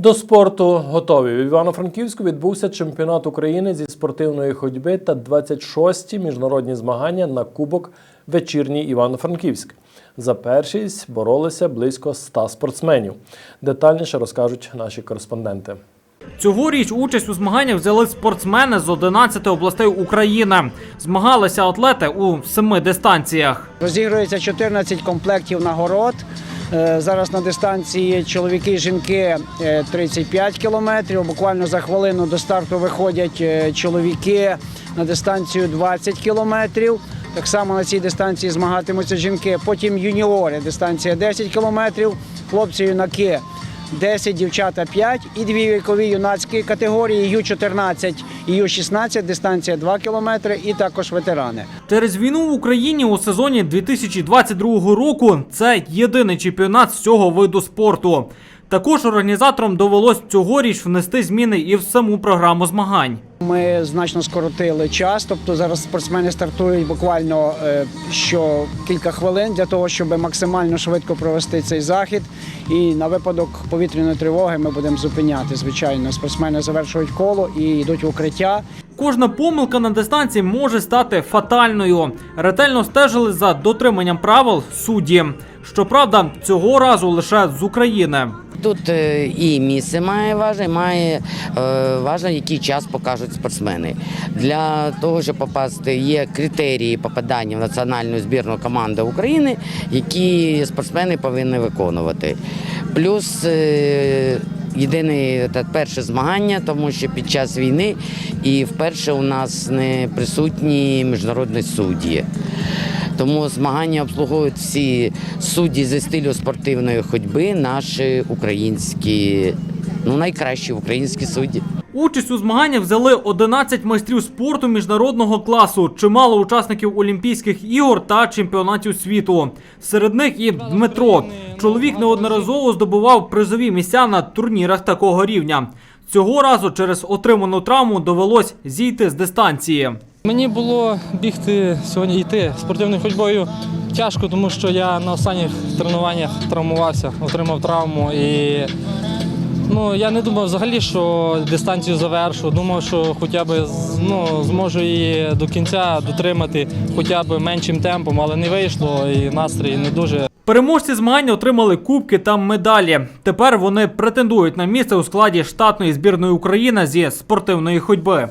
До спорту готові. В Івано-Франківську відбувся чемпіонат України зі спортивної ходьби та 26-ті міжнародні змагання на Кубок Вечірній Івано-Франківськ. За першість боролися близько 100 спортсменів. Детальніше розкажуть наші кореспонденти. Цьогоріч участь у змаганнях взяли спортсмени з 11 областей України. Змагалися атлети у семи дистанціях. Розігрується 14 комплектів нагород. Е, Зараз на дистанції чоловіки і жінки е, 35 кілометрів. Буквально за хвилину до старту виходять е, чоловіки на дистанцію 20 кілометрів. Так само на цій дистанції змагатимуться жінки. Потім юніори, дистанція 10 кілометрів, хлопці юнаки 10, дівчата 5 і дві вікові юнацькі категорії Ю-14 і Ю-16, дистанція 2 кілометри і також ветерани. Через війну в Україні у сезоні 2022 року це єдиний чемпіонат з цього виду спорту. Також організаторам довелось цьогоріч внести зміни і в саму програму змагань. Ми значно скоротили час, тобто зараз спортсмени стартують буквально е, що кілька хвилин для того, щоб максимально швидко провести цей захід. І на випадок повітряної тривоги ми будемо зупиняти. Звичайно, спортсмени завершують коло і йдуть в укриття. Кожна помилка на дистанції може стати фатальною. Ретельно стежили за дотриманням правил судді. Щоправда, цього разу лише з України. Тут е, і місце має важне, має е, важно, який час покажуть спортсмени. Для того, щоб попасти, є критерії попадання в національну збірну команду України, які спортсмени повинні виконувати. Плюс е, єдине перше змагання, тому що під час війни і вперше у нас не присутні міжнародні судді. Тому змагання обслуговують всі судді зі стилю спортивної ходьби, наші українські, ну найкращі українські судді. Участь у змаганнях взяли 11 майстрів спорту міжнародного класу, чимало учасників Олімпійських ігор та чемпіонатів світу. Серед них і Дмитро. Чоловік неодноразово здобував призові місця на турнірах такого рівня. Цього разу через отриману травму довелось зійти з дистанції. Мені було бігти сьогодні йти спортивною ходьбою тяжко, тому що я на останніх тренуваннях травмувався, отримав травму і ну, я не думав взагалі, що дистанцію завершу. Думав, що хоча б ну, зможу її до кінця дотримати хоча б меншим темпом, але не вийшло і настрій не дуже. Переможці змагань отримали кубки та медалі. Тепер вони претендують на місце у складі штатної збірної України зі спортивної ходьби.